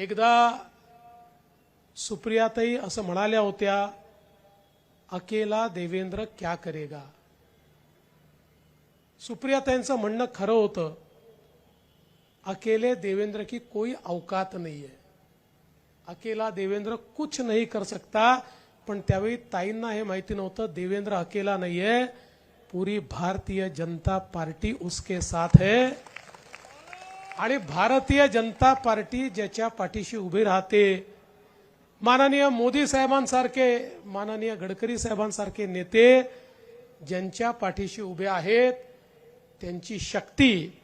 एकदा सुप्रियाताई असं म्हणाल्या होत्या अकेला देवेंद्र क्या करेगा? सुप्रियाताईंचं म्हणणं खरं होतं अकेले देवेंद्र की कोई अवकात नहीं है अकेला देवेंद्र कुछ नहीं कर सकता पण त्यावेळी ताईंना हे माहिती नव्हतं देवेंद्र अकेला नाहीये पूरी भारतीय जनता पार्टी उसके साथ है. आणि भारतीय जनता पार्टी ज्याच्या पाठीशी उभी राहते माननीय मोदी साहेबांसारखे माननीय गडकरी साहेबांसारखे नेते ज्यांच्या पाठीशी उभे आहेत त्यांची शक्ती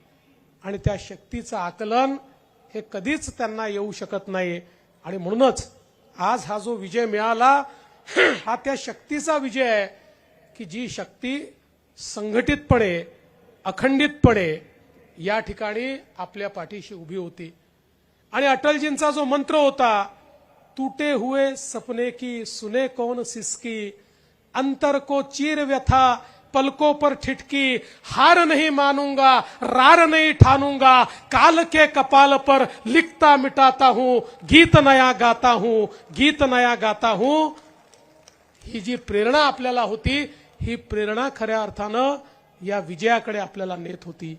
आणि त्या शक्तीचं आकलन हे कधीच त्यांना येऊ शकत नाही. आणि म्हणूनच आज हा जो विजय मिळाला हा त्या शक्तीचा विजय आहे की जी शक्ती संघटितपणे अखंडितपणे या ठिकाणी आपल्या पाठीशी उभी होती. आणि अटलजींचा जो मंत्र होता तुटे हुए सपने की सुने कौन सिसकी अंतर को चीर व्यथा पलकों पर ठिठकी हार नहीं मानूंगा रार नहीं ठानूंगा काल के कपाल पर लिखता मिटाता हूं गीत नया गाता हूं गीत नया गाता हूं। ही जी प्रेरणा आपल्याला होती ही प्रेरणा खऱ्या अर्थानं या विजयाकडे आपल्याला नेत होती.